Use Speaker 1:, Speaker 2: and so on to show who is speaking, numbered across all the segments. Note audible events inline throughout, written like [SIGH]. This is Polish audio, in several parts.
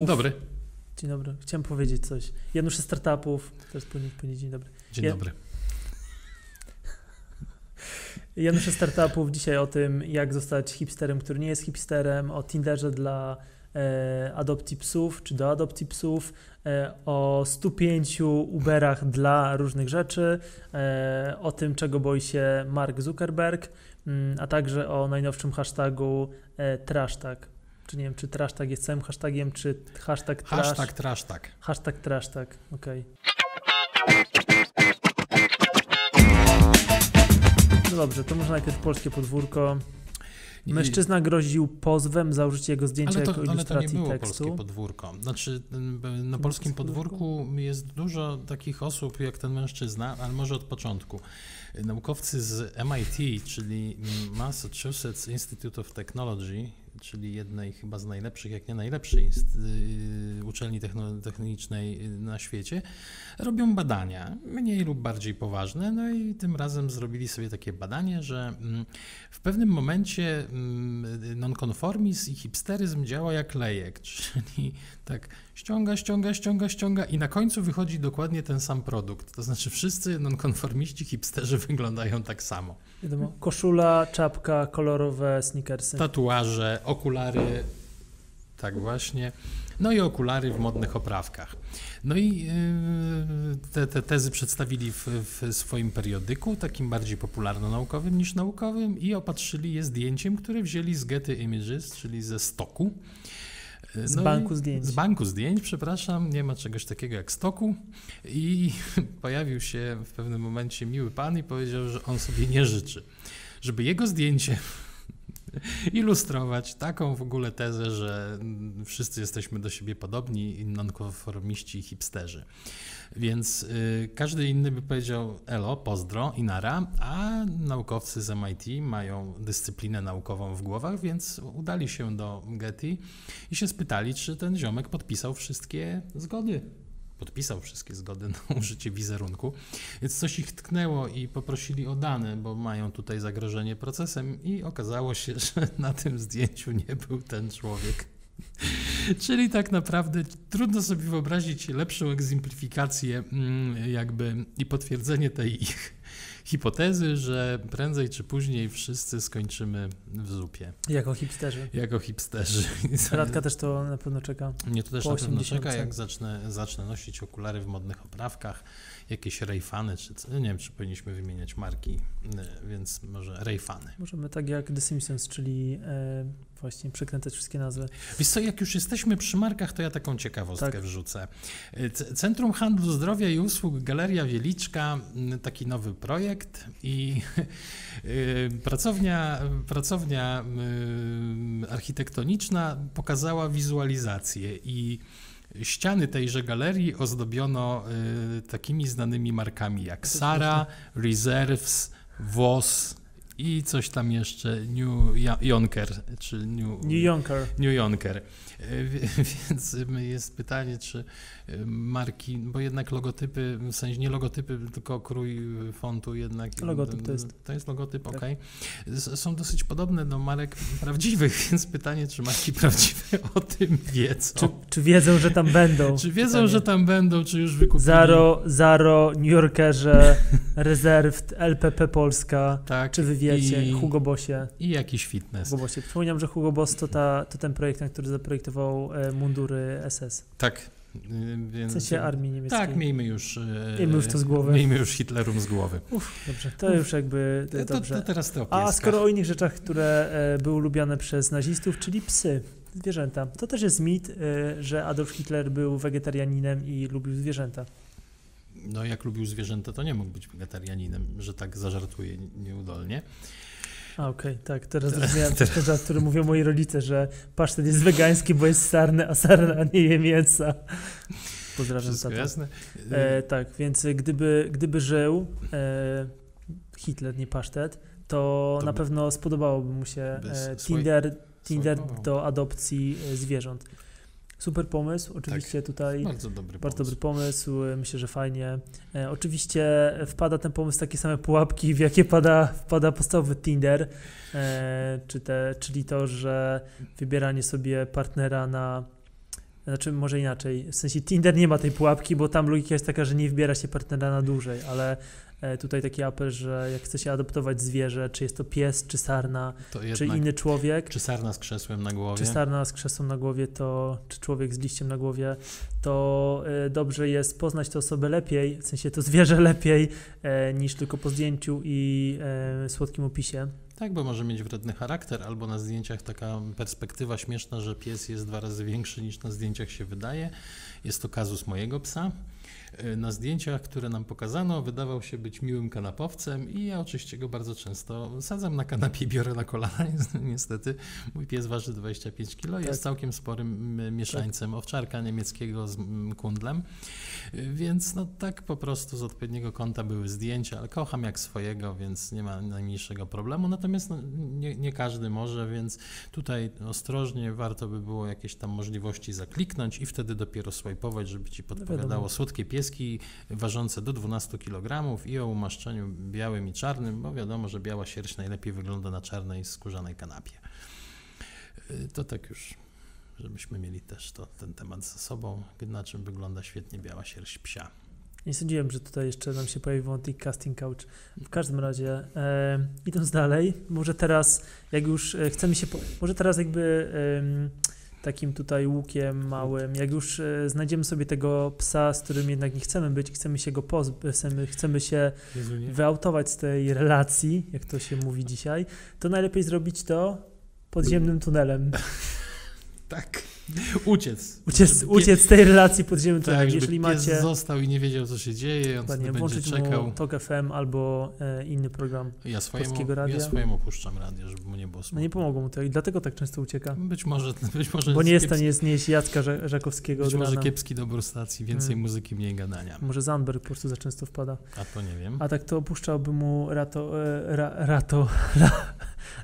Speaker 1: Dobry.
Speaker 2: Dzień dobry. Chciałem powiedzieć coś. Janusz ze startupów. Teraz powinien powiedzieć dzień dobry.
Speaker 1: Dzień
Speaker 2: Ja-
Speaker 1: dobry. [LAUGHS]
Speaker 2: Janusz ze startupów dzisiaj o tym, jak zostać hipsterem, który nie jest hipsterem, o Tinderze dla e, adopcji psów, czy do adopcji psów, e, o 105 Uberach dla różnych rzeczy, e, o tym, czego boi się Mark Zuckerberg, mm, a także o najnowszym hashtagu e, trashtag. Czy nie wiem, czy trashtag jest całym hashtagiem, czy hashtag trash.
Speaker 1: Hashtag trasztak.
Speaker 2: Hashtag trashtag, okej. No dobrze, to może najpierw polskie podwórko. Mężczyzna groził pozwem za użycie jego zdjęcia
Speaker 1: Ale to,
Speaker 2: jako
Speaker 1: ale to nie
Speaker 2: ilustracji
Speaker 1: było
Speaker 2: tekstu.
Speaker 1: polskie podwórko. Znaczy, na polskim podwórku jest dużo takich osób jak ten mężczyzna, ale może od początku. Naukowcy z MIT, czyli Massachusetts Institute of Technology, czyli jednej chyba z najlepszych, jak nie najlepszej y, uczelni technicznej na świecie, robią badania, mniej lub bardziej poważne, no i tym razem zrobili sobie takie badanie, że mm, w pewnym momencie mm, nonkonformizm i hipsteryzm działa jak lejek, [LAUGHS] czyli tak ściąga, ściąga, ściąga, ściąga i na końcu wychodzi dokładnie ten sam produkt. To znaczy wszyscy nonkonformiści, hipsterzy [LAUGHS] wyglądają tak samo.
Speaker 2: Wiadomo, koszula, czapka, kolorowe sneakersy.
Speaker 1: Tatuaże, okulary, tak właśnie. No i okulary w modnych oprawkach. No i yy, te, te tezy przedstawili w, w swoim periodyku, takim bardziej popularno-naukowym niż naukowym i opatrzyli je zdjęciem, które wzięli z Getty Images, czyli ze stoku.
Speaker 2: Z
Speaker 1: no
Speaker 2: banku zdjęć.
Speaker 1: Z banku zdjęć, przepraszam, nie ma czegoś takiego jak stoku. I [LAUGHS] pojawił się w pewnym momencie miły pan i powiedział, że on sobie nie życzy, żeby jego zdjęcie ilustrować taką w ogóle tezę, że wszyscy jesteśmy do siebie podobni nonkonformiści i hipsterzy. Więc y, każdy inny by powiedział elo, pozdro i nara, a naukowcy z MIT mają dyscyplinę naukową w głowach, więc udali się do Getty i się spytali, czy ten ziomek podpisał wszystkie zgody. Podpisał wszystkie zgody na [LAUGHS] użycie wizerunku, więc coś ich tknęło i poprosili o dane, bo mają tutaj zagrożenie procesem, i okazało się, [LAUGHS] że na tym zdjęciu nie był ten człowiek. [LAUGHS] Czyli tak naprawdę trudno sobie wyobrazić lepszą egzemplifikację, mm, jakby i potwierdzenie tej ich hipotezy, że prędzej czy później wszyscy skończymy w zupie,
Speaker 2: Jako hipsterzy.
Speaker 1: jako hipsterzy.
Speaker 2: Radka też to na pewno czeka.
Speaker 1: Mnie to też
Speaker 2: Po
Speaker 1: na pewno
Speaker 2: 80.
Speaker 1: czeka, jak zacznę, zacznę nosić okulary w modnych oprawkach, jakieś Rayfany, czy co- nie wiem, czy powinniśmy wymieniać marki, y, więc może Rayfany.
Speaker 2: Możemy tak jak The Simpsons, czyli e, właśnie przekręcać wszystkie nazwy.
Speaker 1: Wiesz co, jak już jesteśmy przy markach, to ja taką ciekawostkę
Speaker 2: Tak.
Speaker 1: wrzucę. C- Centrum Handlu Zdrowia i Usług Galeria Wieliczka, taki nowy projekt i y, [LAUGHS] pracownia, pracownia architektoniczna pokazała wizualizację i ściany tejże galerii ozdobiono y, takimi znanymi markami jak Sara, Reserves, Voss i coś tam jeszcze, New Yonker, czy New,
Speaker 2: New Yorker.
Speaker 1: New Yorker. E, [LAUGHS] Więc jest pytanie, czy y, marki, bo jednak logotypy, w sensie nie logotypy, tylko krój fontu jednak.
Speaker 2: Logotyp to jest.
Speaker 1: To jest logotyp,
Speaker 2: Tak.
Speaker 1: S- Są dosyć podobne do marek prawdziwych, [LAUGHS] więc pytanie, czy marki prawdziwe [LAUGHS] o tym wiedzą.
Speaker 2: Czy, czy wiedzą, że tam będą?
Speaker 1: Czy wiedzą,
Speaker 2: Pytanie.
Speaker 1: że tam będą, czy już wykupili?
Speaker 2: Zaro, Zaro, New Yorkerze, Reserved, LPP Polska.
Speaker 1: Tak.
Speaker 2: Czy wy wiecie?
Speaker 1: I-
Speaker 2: Hugo Bossie.
Speaker 1: I jakiś fitness.
Speaker 2: Hugo Bossie. Przypomniałem, że Hugo Boss to, ta, to ten projekt, który zaprojektował e, mundury SS.
Speaker 1: Tak. y,
Speaker 2: W
Speaker 1: Więc,
Speaker 2: sensie armii niemieckiej.
Speaker 1: Tak, miejmy już. y,
Speaker 2: Miejmy już to z głowy.
Speaker 1: Miejmy już Hitlerum z głowy.
Speaker 2: Uf, dobrze, to już jakby
Speaker 1: To, to,
Speaker 2: dobrze.
Speaker 1: to teraz ty o
Speaker 2: A skoro o innych rzeczach, które e, były lubiane przez nazistów, czyli psy, zwierzęta. To też jest mit, e, że Adolf Hitler był wegetarianinem i lubił zwierzęta.
Speaker 1: No jak lubił zwierzęta, to nie mógł być wegetarianinem, że tak zażartuje nieudolnie.
Speaker 2: A okej, tak, teraz zrozumiałem ten żart, który mówią moi rodzice, że pasztet jest wegański, bo jest sarny, a sarna nie je mięsa. Pozdrawiam
Speaker 1: Wszystko
Speaker 2: tato.
Speaker 1: jasne?
Speaker 2: E, tak, więc gdyby, gdyby żył e, Hitler, nie pasztet, to,
Speaker 1: To
Speaker 2: na pewno spodobałoby mu się e, Tinder, Tinder do adopcji e, zwierząt. Super pomysł, oczywiście tutaj
Speaker 1: Bardzo dobry
Speaker 2: bardzo
Speaker 1: pomysł.
Speaker 2: dobry pomysł, e, myślę, że fajnie. E, oczywiście wpada ten pomysł w takie same pułapki, w jakie pada, wpada podstawowy Tinder, e, czy te, czyli to, że wybieranie sobie partnera na Znaczy, może inaczej. W sensie Tinder nie ma tej pułapki, bo tam logika jest taka, że nie wybiera się partnera na dłużej, ale tutaj taki apel, że jak chce się adoptować zwierzę, czy jest to pies, czy sarna, czy inny człowiek,
Speaker 1: czy sarna z krzesłem na głowie?
Speaker 2: czy sarna z krzesłem na głowie, to, czy człowiek z liściem na głowie, to e, dobrze jest poznać tę osobę lepiej, w sensie to zwierzę lepiej, e, niż tylko po zdjęciu i e, słodkim opisie.
Speaker 1: Tak, bo może mieć wredny charakter, albo na zdjęciach taka perspektywa śmieszna, że pies jest dwa razy większy niż na zdjęciach się wydaje. Jest to kazus mojego psa. Y, Na zdjęciach, które nam pokazano, wydawał się być miłym kanapowcem i ja oczywiście go bardzo często sadzam na kanapie i biorę na kolana. [LAUGHS] Niestety mój pies waży 25 kg, jest
Speaker 2: Tak.
Speaker 1: całkiem sporym mieszańcem owczarka niemieckiego z kundlem. Y, Więc no tak po prostu z odpowiedniego kąta były zdjęcia, ale kocham jak swojego, więc nie ma najmniejszego problemu. Natomiast no, nie, nie każdy może, więc tutaj ostrożnie warto by było jakieś tam możliwości zakliknąć i wtedy dopiero swajpować, żeby ci podpowiadało
Speaker 2: wiadomo.
Speaker 1: słodkie pieski ważące do 12 kg i o umaszczeniu białym i czarnym, bo wiadomo, że biała sierść najlepiej wygląda na czarnej skórzanej kanapie. Y, To tak już, żebyśmy mieli też to, ten temat ze sobą, na czym wygląda świetnie biała sierść psia.
Speaker 2: Nie sądziłem, że tutaj jeszcze nam się pojawi wątek casting couch. W każdym razie, e, idąc dalej, może teraz, jak już e, chcemy się, po, może teraz jakby em, takim tutaj łukiem małym, jak już e, znajdziemy sobie tego psa, z którym jednak nie chcemy być, chcemy się go pozbyć, chcemy, chcemy się
Speaker 1: Jezu,
Speaker 2: wyautować z tej relacji, jak to się mówi dzisiaj, to najlepiej zrobić to podziemnym tunelem. [LAUGHS]
Speaker 1: Tak. Uciec.
Speaker 2: Uciec,
Speaker 1: Żeby
Speaker 2: uciec z tej relacji podziemnym tunelem.
Speaker 1: Tak, żeby
Speaker 2: Jeżeli
Speaker 1: pies
Speaker 2: macie...
Speaker 1: został i nie wiedział, co się dzieje, on wtedy będzie czekał.
Speaker 2: mu TOK FM albo e, inny program.
Speaker 1: Ja swojemu,
Speaker 2: Polskiego Radia.
Speaker 1: ja swojemu puszczam radio, żeby mu nie było
Speaker 2: No
Speaker 1: smutno.
Speaker 2: nie pomogło mu to i dlatego tak często ucieka.
Speaker 1: Być może, [LAUGHS] być może
Speaker 2: Bo nie jest w stanie znieść Jacka Ża- Żakowskiego
Speaker 1: być może kiepski dobór stacji, więcej
Speaker 2: Mm.
Speaker 1: muzyki, mniej gadania.
Speaker 2: Może Zandberg po prostu za często wpada.
Speaker 1: A to nie wiem.
Speaker 2: A tak to opuszczałby mu rato, e, ra, rato, [LAUGHS] ra,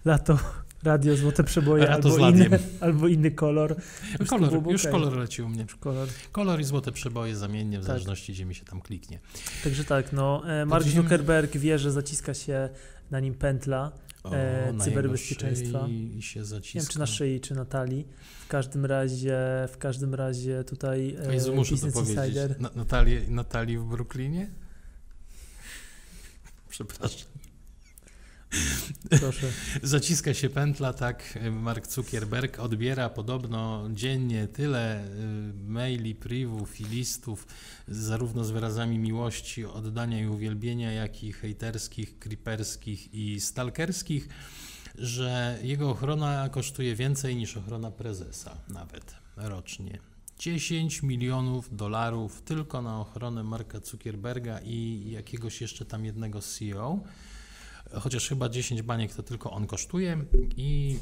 Speaker 2: lato, radio, złote przeboje albo inny, [LAUGHS] albo inny kolor. Wszystko
Speaker 1: kolor,
Speaker 2: byłoby
Speaker 1: już
Speaker 2: okej.
Speaker 1: kolor leci u mnie.
Speaker 2: kolor.
Speaker 1: Kolor i złote przeboje zamiennie, w
Speaker 2: Tak.
Speaker 1: zależności gdzie mi się tam kliknie.
Speaker 2: Także tak, no, e, Mark Zuckerberg wie, że zaciska się na nim pętla.
Speaker 1: O,
Speaker 2: E,
Speaker 1: na
Speaker 2: cyberbezpieczeństwa. Nie wiem, czy na szyi, czy na talii. W każdym razie, w każdym razie tutaj e,
Speaker 1: Jezu, muszę to
Speaker 2: Business
Speaker 1: powiedzieć.
Speaker 2: Insider.
Speaker 1: Na, Natalii, Natalii w Brooklynie? [LAUGHS] Przepraszam.
Speaker 2: Proszę. [LAUGHS]
Speaker 1: Zaciska się pętla, tak. Mark Zuckerberg odbiera podobno dziennie tyle y, maili, privów i listów, zarówno z wyrazami miłości, oddania i uwielbienia, jak i hejterskich, creeperskich i stalkerskich, że jego ochrona kosztuje więcej niż ochrona prezesa, nawet rocznie. 10 milionów dolarów tylko na ochronę Marka Zuckerberga i jakiegoś jeszcze tam jednego CEO chociaż chyba 10 baniek to tylko on kosztuje i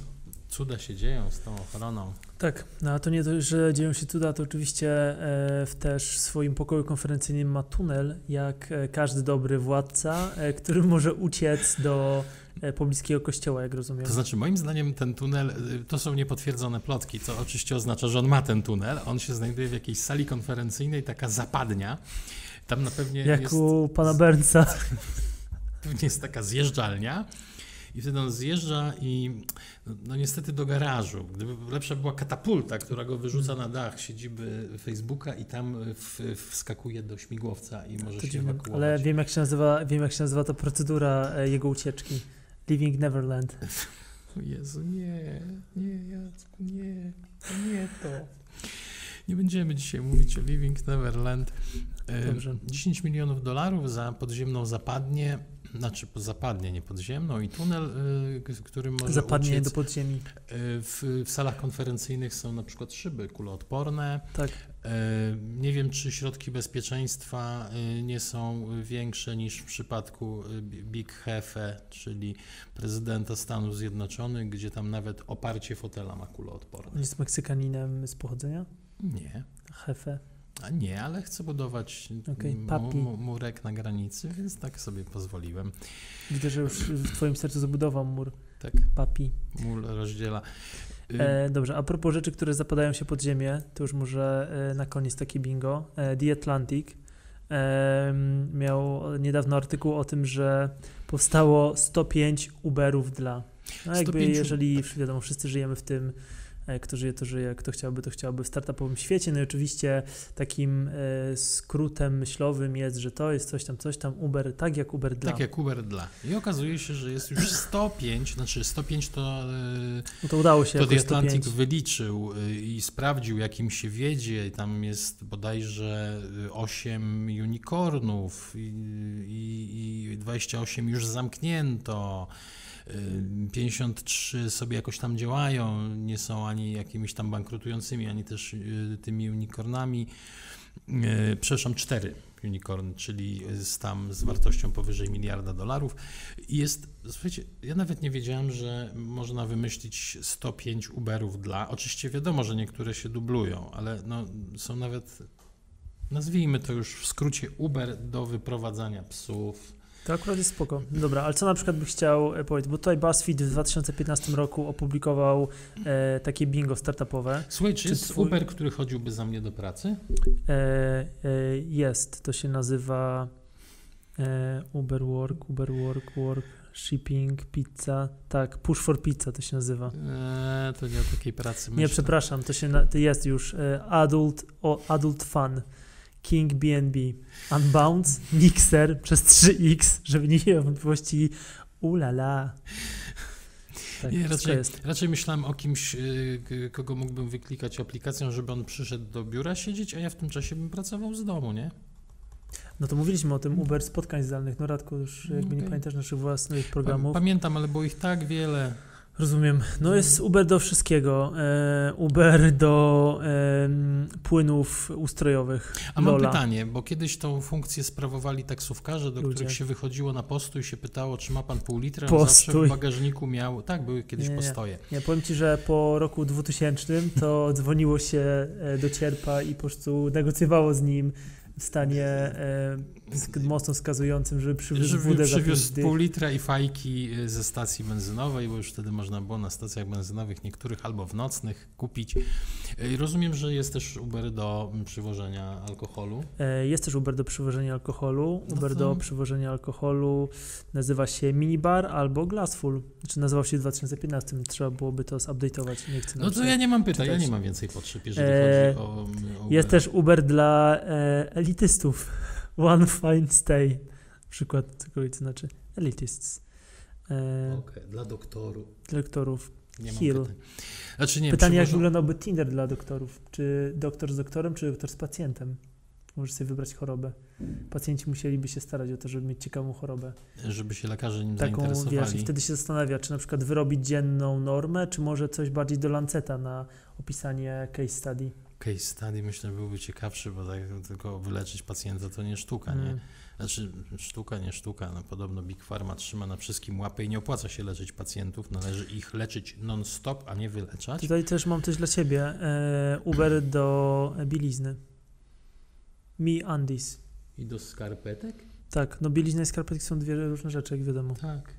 Speaker 1: cuda się dzieją z tą ochroną.
Speaker 2: Tak, no a to nie to, że dzieją się cuda, to oczywiście e, w też w swoim pokoju konferencyjnym ma tunel, jak e, każdy dobry władca, e, który może uciec do pobliskiego kościoła, jak rozumiem.
Speaker 1: To znaczy, moim zdaniem ten tunel, to są niepotwierdzone plotki, to oczywiście oznacza, że on ma ten tunel, on się znajduje w jakiejś sali konferencyjnej, taka zapadnia, tam na pewnie
Speaker 2: jak
Speaker 1: jest,
Speaker 2: u pana Bernsa. [LAUGHS]
Speaker 1: pewnie [LAUGHS] jest taka zjeżdżalnia i wtedy on zjeżdża i no, no niestety do garażu. Gdyby lepsza była katapulta, która go wyrzuca na dach siedziby Facebooka i tam w, wskakuje do śmigłowca i może
Speaker 2: To
Speaker 1: się
Speaker 2: dziwne,
Speaker 1: ewakuować.
Speaker 2: ale wiem jak się nazywa, wiem jak się nazywa ta procedura e, jego ucieczki. Living Neverland. [LAUGHS]
Speaker 1: Jezu, nie, nie, Jacku, nie, nie to. Nie będziemy dzisiaj mówić o Living Neverland. E,
Speaker 2: Dobrze.
Speaker 1: 10 milionów dolarów za podziemną zapadnię, znaczy zapadnię, nie podziemną i tunel, y, który może
Speaker 2: Zapadnie
Speaker 1: uciec.
Speaker 2: do podziemi.
Speaker 1: E, W, w salach konferencyjnych są na przykład szyby kuloodporne.
Speaker 2: Tak.
Speaker 1: E, Nie wiem, czy środki bezpieczeństwa e, nie są większe niż w przypadku Big Hefe, czyli prezydenta Stanów Zjednoczonych, gdzie tam nawet oparcie fotela ma kuloodporne.
Speaker 2: Jest Meksykaninem z pochodzenia?
Speaker 1: Nie.
Speaker 2: Hefe.
Speaker 1: A nie, ale chcę budować mu- murek na granicy, więc tak sobie pozwoliłem.
Speaker 2: Widzę, że już w twoim sercu zabudował mur.
Speaker 1: Tak,
Speaker 2: Papi.
Speaker 1: mur rozdziela. Y,
Speaker 2: E, dobrze, a propos rzeczy, które zapadają się pod ziemię, to już może e, na koniec takie bingo. E, The Atlantic miał niedawno artykuł o tym, że powstało 105 Uberów dla. No jakby
Speaker 1: 105
Speaker 2: jeżeli, wiadomo, wszyscy żyjemy w tym kto żyje, to żyje, kto chciałby, to chciałby w startupowym świecie. No i oczywiście takim e, skrótem myślowym jest, że to jest coś tam, coś tam, Uber, tak jak Uber dla.
Speaker 1: Tak jak Uber dla. I okazuje się, że jest już 105, znaczy 105 to, e,
Speaker 2: No to udało się
Speaker 1: to The Atlantic
Speaker 2: 105.
Speaker 1: wyliczył e, i sprawdził, jakim się wiedzie. Tam jest bodajże 8 unicornów i, i, i 28 już zamknięto. Y, 53 sobie jakoś tam działają, nie są ani jakimiś tam bankrutującymi, ani też y, tymi unicornami. Y, Przepraszam, 4 unicorn, czyli z tam z wartością powyżej miliarda dolarów. I Jest, słuchajcie, ja nawet nie wiedziałem, że można wymyślić 105 Uberów dla. Oczywiście wiadomo, że niektóre się dublują, ale no, są nawet, nazwijmy to już w skrócie Uber do wyprowadzania psów.
Speaker 2: To akurat jest spoko. Dobra, ale co na przykład byś chciał e, powiedzieć? Bo tutaj BuzzFeed w 2015 roku opublikował e, takie bingo startupowe.
Speaker 1: Słuchaj, czy,
Speaker 2: Czy
Speaker 1: jest
Speaker 2: twój-
Speaker 1: Uber, który chodziłby za mnie do pracy?
Speaker 2: E, e, jest, to się nazywa e, Uber Work, Uber Work, Work, Shipping, Pizza. Tak, Push for Pizza to się nazywa.
Speaker 1: Eee, to nie o takiej pracy myślę.
Speaker 2: Nie, przepraszam, to się na, to jest już e, Adult, o, Adult Fun. King BNB, Unbound, Mixer przez 3X, żeby nie miał wątpliwości. Ulala. Tak,
Speaker 1: Nie, raczej,
Speaker 2: jest.
Speaker 1: raczej myślałem o kimś, y, kogo mógłbym wyklikać aplikacją, żeby on przyszedł do biura siedzieć, a ja w tym czasie bym pracował z domu, nie?
Speaker 2: No to mówiliśmy o tym Uber spotkań zdalnych. No Radku, już jakby nie
Speaker 1: Okej.
Speaker 2: pamiętasz naszych własnych programów.
Speaker 1: Pamiętam, ale było ich tak wiele.
Speaker 2: Rozumiem. No jest Uber do wszystkiego. E, Uber do płynów ustrojowych.
Speaker 1: A mam
Speaker 2: Lola.
Speaker 1: pytanie, bo kiedyś tą funkcję sprawowali taksówkarze, do
Speaker 2: Ludzie.
Speaker 1: których się wychodziło na postój i się pytało, czy ma pan pół litra. On zawsze w bagażniku miał, tak, były kiedyś
Speaker 2: Nie, nie.
Speaker 1: postoje.
Speaker 2: Ja powiem Ci, że po roku 2000 to [LAUGHS] dzwoniło się e, do cierpa i po prostu negocjowało z nim w stanie e, mocno wskazującym, żeby przywiózł
Speaker 1: Żeby
Speaker 2: wódę
Speaker 1: przywiózł pół litra i fajki y, ze stacji benzynowej, bo już wtedy można było na stacjach benzynowych niektórych albo w nocnych kupić. Y, Rozumiem, że jest też Uber do przywożenia alkoholu.
Speaker 2: E, Jest też Uber do przywożenia alkoholu.
Speaker 1: No
Speaker 2: Uber
Speaker 1: to-
Speaker 2: do przywożenia alkoholu nazywa się Minibar albo Glassful. Znaczy nazywał się w 2015. Trzeba byłoby to zupdate'ować. Nie chcę
Speaker 1: No to ja nie mam pytań, ja nie mam więcej potrzeb, jeżeli
Speaker 2: E,
Speaker 1: chodzi o, o
Speaker 2: Jest
Speaker 1: Uber.
Speaker 2: też Uber dla e, elitystów. One Fine Stay. Przykład, cokolwiek to znaczy. Elitists. E,
Speaker 1: Okej, dla doktorów.
Speaker 2: Lektorów.
Speaker 1: Nie mam
Speaker 2: Hill.
Speaker 1: pytań. Znaczy nie,
Speaker 2: Pytanie, jak wyglądałby Tinder dla doktorów? Czy doktor z doktorem, czy doktor z pacjentem? Możesz sobie wybrać chorobę. Pacjenci musieliby się starać o to, żeby mieć ciekawą chorobę.
Speaker 1: żeby się lekarze nim
Speaker 2: Taką,
Speaker 1: zainteresowali.
Speaker 2: wiesz, i wtedy się zastanawia, czy na przykład wyrobić dzienną normę, czy może coś bardziej do Lanceta na opisanie case study.
Speaker 1: Case study myślę byłby ciekawszy, bo tak tylko wyleczyć pacjenta to nie sztuka, nie?
Speaker 2: Mm.
Speaker 1: Znaczy sztuka, nie sztuka. No, podobno Big Pharma trzyma na wszystkim łapę i nie opłaca się leczyć pacjentów. Należy ich leczyć non-stop, a nie wyleczać.
Speaker 2: Tutaj też mam coś dla ciebie. E, Uber [CLEARS THROAT] do bielizny. Mi Andis.
Speaker 1: I do skarpetek?
Speaker 2: Tak, no bielizna i skarpetki są dwie różne rzeczy, jak wiadomo.
Speaker 1: Tak.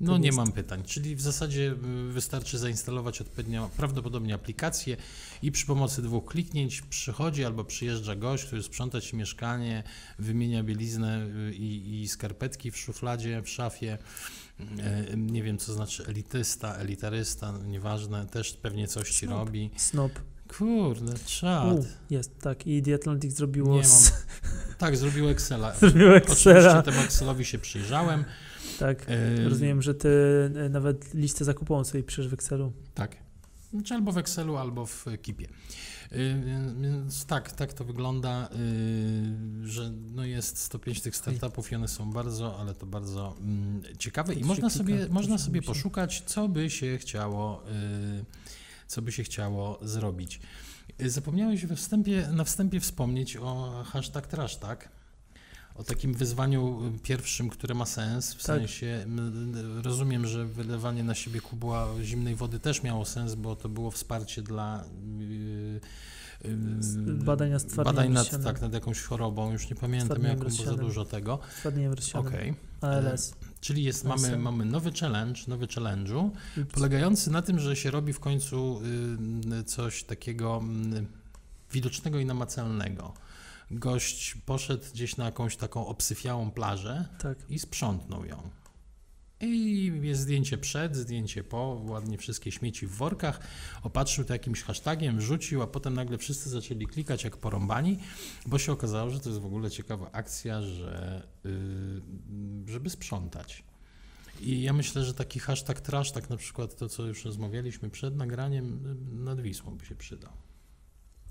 Speaker 1: No
Speaker 2: To
Speaker 1: nie
Speaker 2: jest-
Speaker 1: mam pytań, czyli w zasadzie y, wystarczy zainstalować odpowiednio, prawdopodobnie aplikację i przy pomocy dwóch kliknięć przychodzi albo przyjeżdża gość, który sprząta ci mieszkanie, wymienia bieliznę y, i, i skarpetki w szufladzie, w szafie. Y, Nie wiem, co znaczy elitysta, elitarysta, nieważne, też pewnie coś ci
Speaker 2: Snob.
Speaker 1: robi.
Speaker 2: Snop.
Speaker 1: Kurde, czad.
Speaker 2: U, jest, tak. I The Atlantic zrobiło,
Speaker 1: Nie
Speaker 2: z,
Speaker 1: Tak, zrobił Excela. [LAUGHS]
Speaker 2: zrobiło Excela.
Speaker 1: Oczywiście temu Excelowi się przyjrzałem.
Speaker 2: Tak.
Speaker 1: Y,
Speaker 2: Rozumiem, że ty e, nawet listę zakupową sobie piszesz w Excelu.
Speaker 1: Tak. Znaczy albo w Excelu, albo w Kipie. Yy, Więc tak, tak to wygląda, yy, że no jest 105 tych startupów i one są bardzo, ale to bardzo mm, ciekawe i można sobie, można sobie poszukać, co by się chciało, yy, co by się chciało zrobić. Zapomniałeś we wstępie, na wstępie wspomnieć o hashtag trash, tak? O takim wyzwaniu y, pierwszym, które ma sens, w
Speaker 2: Tak.
Speaker 1: sensie m, rozumiem, że wylewanie na siebie kubła zimnej wody też miało sens, bo to było wsparcie dla yy, yy,
Speaker 2: stwardnieniem
Speaker 1: badań nad,
Speaker 2: rozsianym.
Speaker 1: tak, nad jakąś chorobą, już nie pamiętam jaką, bo za dużo tego.
Speaker 2: Stwardnieniem rozsianym.
Speaker 1: Okej.
Speaker 2: ALS.
Speaker 1: Czyli jest, mamy, mamy nowy challenge, nowy challenge'u, polegający na tym, że się robi w końcu y, coś takiego mm, widocznego i namacalnego. Gość poszedł gdzieś na jakąś taką obsyfiałą plażę
Speaker 2: Tak.
Speaker 1: i sprzątnął ją. I jest zdjęcie przed, zdjęcie po, ładnie wszystkie śmieci w workach. Opatrzył to jakimś hashtagiem, wrzucił, a potem nagle wszyscy zaczęli klikać jak porąbani, bo się okazało, że to jest w ogóle ciekawa akcja, że, yy, żeby sprzątać. I ja myślę, że taki hashtag trash, tak na przykład to, co już rozmawialiśmy przed nagraniem, nad Wisłą by się przydał.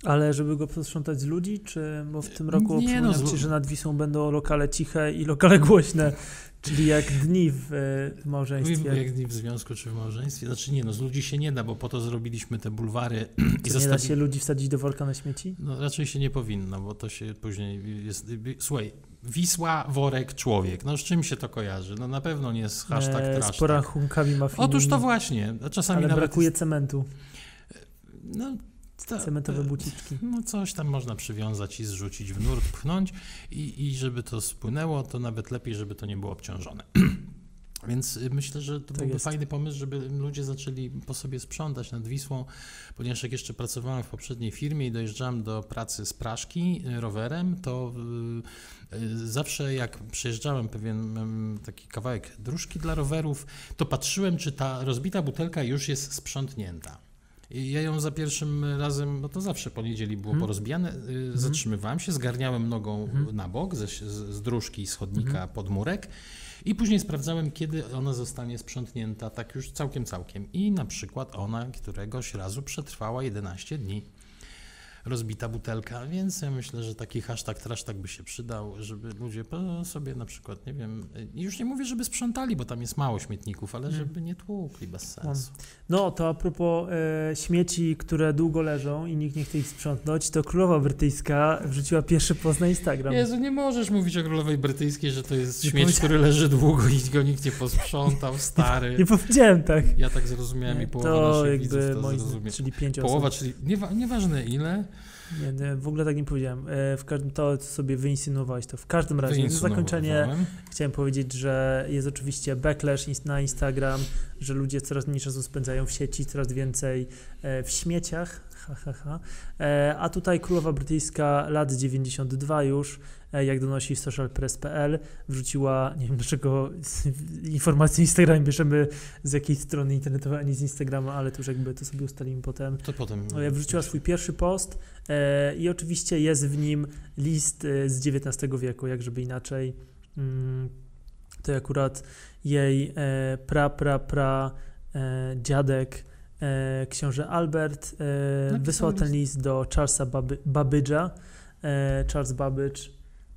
Speaker 2: Ale żeby go posprzątać z ludzi, czy bo w tym roku
Speaker 1: Nie, no,
Speaker 2: ci, że nad Wisłą będą lokale ciche i lokale głośne, czyli jak dni w, e, w małżeństwie.
Speaker 1: Jak nie w związku czy w małżeństwie. Znaczy nie, no z ludzi się nie da, bo po to zrobiliśmy te bulwary i [CLEARS THROAT]
Speaker 2: Co, nie da się ludzi wsadzić do worka na śmieci?
Speaker 1: No raczej się nie powinno, bo to się później jest... Słuchaj, Wisła, worek, człowiek. No z czym się to kojarzy? No na pewno nie z hashtag
Speaker 2: E,
Speaker 1: trash.
Speaker 2: z porachunkami mafijnymi.
Speaker 1: Otóż to właśnie. a Czasami
Speaker 2: Ale
Speaker 1: nawet...
Speaker 2: brakuje cementu,
Speaker 1: No,
Speaker 2: cementowe buciczki.
Speaker 1: No coś tam można przywiązać i zrzucić w nurt, pchnąć i, i żeby to spłynęło, to nawet lepiej, żeby to nie było obciążone. [CLEARS THROAT] Więc y, myślę, że to
Speaker 2: Tak
Speaker 1: byłby
Speaker 2: jest.
Speaker 1: fajny pomysł, żeby ludzie zaczęli po sobie sprzątać nad Wisłą, ponieważ jak jeszcze pracowałem w poprzedniej firmie i dojeżdżałem do pracy z Praszki y, rowerem, to y, zawsze jak przejeżdżałem pewien em, taki kawałek dróżki dla rowerów, to patrzyłem, czy ta rozbita butelka już jest sprzątnięta. Ja ją za pierwszym razem, no to zawsze po niedzieli było
Speaker 2: Mhm.
Speaker 1: porozbijane, y, zatrzymywałem się, zgarniałem nogą
Speaker 2: Mhm.
Speaker 1: na bok ze, z, z dróżki i z chodnika
Speaker 2: Mhm.
Speaker 1: pod murek i później sprawdzałem, kiedy ona zostanie sprzątnięta, tak już całkiem, całkiem. I na przykład ona któregoś razu przetrwała 11 dni. Rozbita butelka, więc ja myślę, że taki hashtag trash tak by się przydał, żeby ludzie sobie na przykład, nie wiem, już nie mówię, żeby sprzątali, bo tam jest mało śmietników, ale
Speaker 2: Mhm.
Speaker 1: żeby nie tłukli bez sensu.
Speaker 2: No to a propos e, śmieci, które długo leżą i nikt nie chce ich sprzątnąć, to królowa brytyjska wrzuciła pierwszy post na Instagram.
Speaker 1: Jezu, nie możesz mówić o królowej brytyjskiej, że to jest
Speaker 2: Nie
Speaker 1: śmieć, który leży długo i go nikt nie posprzątał, [LAUGHS] stary.
Speaker 2: Nie powiedziałem tak.
Speaker 1: Ja tak zrozumiałem i połowa
Speaker 2: to
Speaker 1: naszych widzów
Speaker 2: jakby
Speaker 1: to
Speaker 2: moi,
Speaker 1: zrozumie.
Speaker 2: czyli pięć
Speaker 1: Połowa,
Speaker 2: osób.
Speaker 1: czyli niewa, nieważne ile,
Speaker 2: Nie, nie, w ogóle tak nie powiedziałem. E, w każdym to sobie wyinsynuowałeś to. W każdym razie, na zakończenie chciałem powiedzieć, że jest oczywiście backlash na Instagram, że ludzie coraz mniej czasu spędzają w sieci, coraz więcej e, w śmieciach. Ha, ha, ha. E, a tutaj królowa brytyjska lat 92 już, e, jak donosi socialpress.pl, wrzuciła, nie wiem dlaczego [LAUGHS] informacje o Instagramie bierzemy z jakiejś strony internetowej, a nie z Instagrama, ale to już jakby to sobie ustalimy potem.
Speaker 1: To potem.
Speaker 2: E, Wrzuciła swój pierwszy post i oczywiście jest w nim list z XIX wieku, jak żeby inaczej. Mm, to akurat jej pra, pra, pra dziadek, książę Albert, e,
Speaker 1: Napisał
Speaker 2: wysłał ten
Speaker 1: list.
Speaker 2: do Charlesa Baby, Babbage'a. E, Charles Babbage.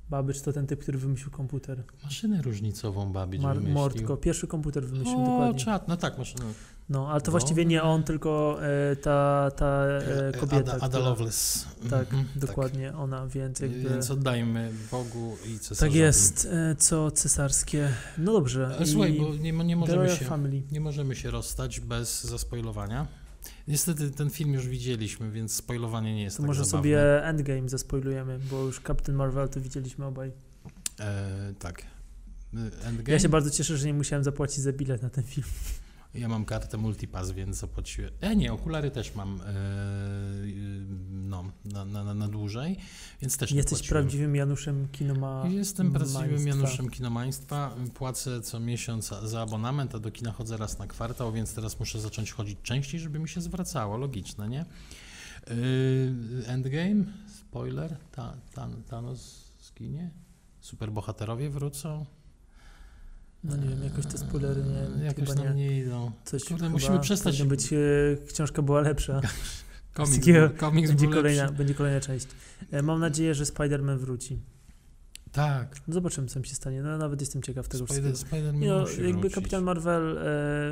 Speaker 2: Babbage to ten typ, który wymyślił komputer.
Speaker 1: Maszynę różnicową Babić
Speaker 2: Mar-
Speaker 1: wymyślił.
Speaker 2: Mordko, pierwszy komputer wymyślił
Speaker 1: o,
Speaker 2: dokładnie.
Speaker 1: czat, no tak, maszynę.
Speaker 2: No, ale to
Speaker 1: No.
Speaker 2: właściwie nie on, tylko e, ta, ta e, kobieta.
Speaker 1: Ada, Ada Lovelace.
Speaker 2: Tak,
Speaker 1: Mhm,
Speaker 2: dokładnie ona, więc
Speaker 1: Tak.
Speaker 2: jakby...
Speaker 1: Więc oddajmy Bogu i
Speaker 2: Tak
Speaker 1: cesarzowi.
Speaker 2: jest, e, co cesarskie. No dobrze.
Speaker 1: Słuchaj,
Speaker 2: i
Speaker 1: bo nie, nie, możemy się,
Speaker 2: Family.
Speaker 1: nie możemy się rozstać bez zaspoilowania. Niestety ten film już widzieliśmy, więc spoilowanie nie jest
Speaker 2: To
Speaker 1: tak
Speaker 2: może
Speaker 1: zabawne.
Speaker 2: sobie Endgame zaspoilujemy, bo już Captain Marvel to widzieliśmy obaj.
Speaker 1: E, tak. E, Endgame?
Speaker 2: Ja się bardzo cieszę, że nie musiałem zapłacić za bilet na ten film.
Speaker 1: Ja mam kartę Multipass, więc zapłaciłem. E, nie, okulary też mam e, no, na, na, na, dłużej, więc też nie
Speaker 2: Jesteś
Speaker 1: płaciłem.
Speaker 2: prawdziwym Januszem Kinoma.
Speaker 1: Jestem prawdziwym. Januszem Kinomaństwa. Płacę co miesiąc za abonament, a do kina chodzę raz na kwartał, więc teraz muszę zacząć chodzić częściej, żeby mi się zwracało. Logiczne, nie? Yy, Endgame, spoiler, ta, ta, Thanos zginie, superbohaterowie wrócą.
Speaker 2: No nie wiem, jakoś te spoilery nie,
Speaker 1: Jakoś
Speaker 2: chyba
Speaker 1: nam
Speaker 2: nie.
Speaker 1: nie idą.
Speaker 2: Coś
Speaker 1: Kurde, musimy przestać-
Speaker 2: być, e, książka była lepsza. [LAUGHS]
Speaker 1: Komiks,
Speaker 2: takiego
Speaker 1: był- komiks
Speaker 2: Będzie kolejna,
Speaker 1: lepszy.
Speaker 2: będzie kolejna część. E, Mam nadzieję, że Spider-Man wróci.
Speaker 1: Tak,
Speaker 2: No zobaczymy, co tam się stanie. No nawet jestem ciekaw tego wszystkiego.
Speaker 1: Spider, Spider
Speaker 2: Nie no,
Speaker 1: musi
Speaker 2: jakby
Speaker 1: wrócić.
Speaker 2: Kapitan Marvel e,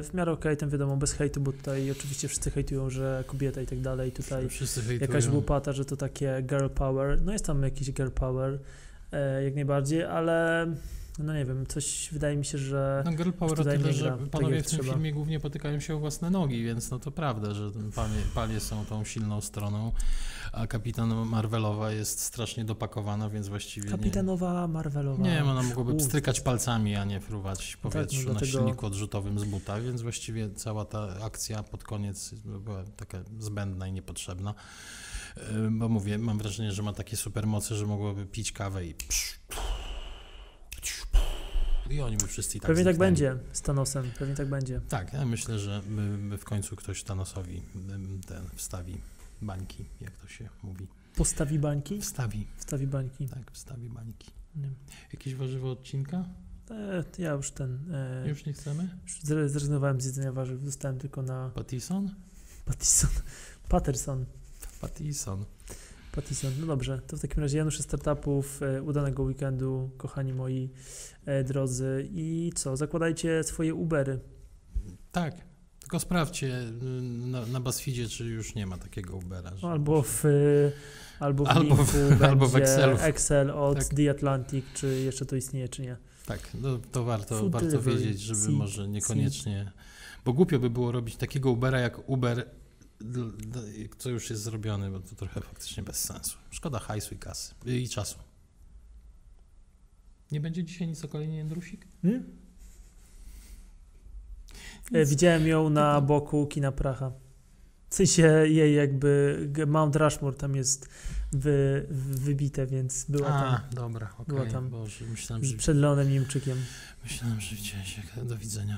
Speaker 2: w miarę okej, ten wiadomo, bez hejtu, bo tutaj oczywiście wszyscy hejtują, że kobieta i tak dalej. Tutaj jakaś łopata, że to takie girl power. No jest tam jakiś girl power, e, jak najbardziej, ale no nie wiem, coś wydaje mi się, że
Speaker 1: No girl power tyle,
Speaker 2: nie
Speaker 1: że
Speaker 2: tak,
Speaker 1: panowie w tym
Speaker 2: trzeba.
Speaker 1: filmie głównie potykają się o własne nogi, więc no to prawda, że panie, panie są tą silną stroną, a kapitan Marvelowa jest strasznie dopakowana, więc właściwie
Speaker 2: kapitanowa Marvelowa.
Speaker 1: nie... Nie wiem, ona mogłaby
Speaker 2: U.
Speaker 1: pstrykać palcami, a nie fruwać w
Speaker 2: No tak,
Speaker 1: powietrzu
Speaker 2: no
Speaker 1: na
Speaker 2: dlatego-
Speaker 1: silniku odrzutowym z buta, więc właściwie cała ta akcja pod koniec była taka zbędna i niepotrzebna. Ym, Bo mówię, mam wrażenie, że ma takie supermoce, że mogłaby pić kawę i I oni by wszyscy i tak
Speaker 2: Pewnie tak
Speaker 1: zniknęli.
Speaker 2: będzie z Thanosem, pewnie tak będzie.
Speaker 1: Tak, ja myślę, że my, my w końcu ktoś Thanosowi ym, ten wstawi bańki, jak to się mówi.
Speaker 2: Postawi bańki?
Speaker 1: Wstawi,
Speaker 2: Wstawi bańki.
Speaker 1: tak, wstawi bańki.
Speaker 2: Nie.
Speaker 1: Jakieś warzywo odcinka?
Speaker 2: E, ja już ten. E,
Speaker 1: Już nie chcemy?
Speaker 2: już zrezygnowałem z jedzenia warzyw, zostałem tylko na
Speaker 1: Pattison?
Speaker 2: Pattison. Patterson.
Speaker 1: Pattison.
Speaker 2: Pattison. No dobrze, to w takim razie Janusze Startupów, e, udanego weekendu, kochani moi e, drodzy. I co, zakładajcie swoje Ubery.
Speaker 1: Tak, tylko sprawdźcie y, na, na BuzzFeedzie, czy już nie ma takiego Ubera. Że...
Speaker 2: Albo w, e, albo w
Speaker 1: Albo w- albo w
Speaker 2: będzie
Speaker 1: Excelu.
Speaker 2: Excel od
Speaker 1: Tak.
Speaker 2: The Atlantic, czy jeszcze to istnieje, czy nie.
Speaker 1: Tak, no, to warto,
Speaker 2: Food
Speaker 1: warto wiedzieć, żeby
Speaker 2: seed,
Speaker 1: może niekoniecznie... Bo głupio by było robić takiego Ubera jak Uber, co już jest zrobione, bo to trochę faktycznie bez sensu. Szkoda hajsu i kasy i czasu. Nie będzie dzisiaj nic o kolejnie Jędrusik?
Speaker 2: Hmm? E, Widziałem ją na boku kina Pracha. W sensie jej jakby Mount Rushmore tam jest wy, wy- wybite, więc była
Speaker 1: A,
Speaker 2: tam
Speaker 1: dobra, okej.
Speaker 2: była tam
Speaker 1: Boże, myślałem,
Speaker 2: z-
Speaker 1: że,
Speaker 2: przed Leonem Niemczykiem.
Speaker 1: myślałem, że widziałeś. Do widzenia.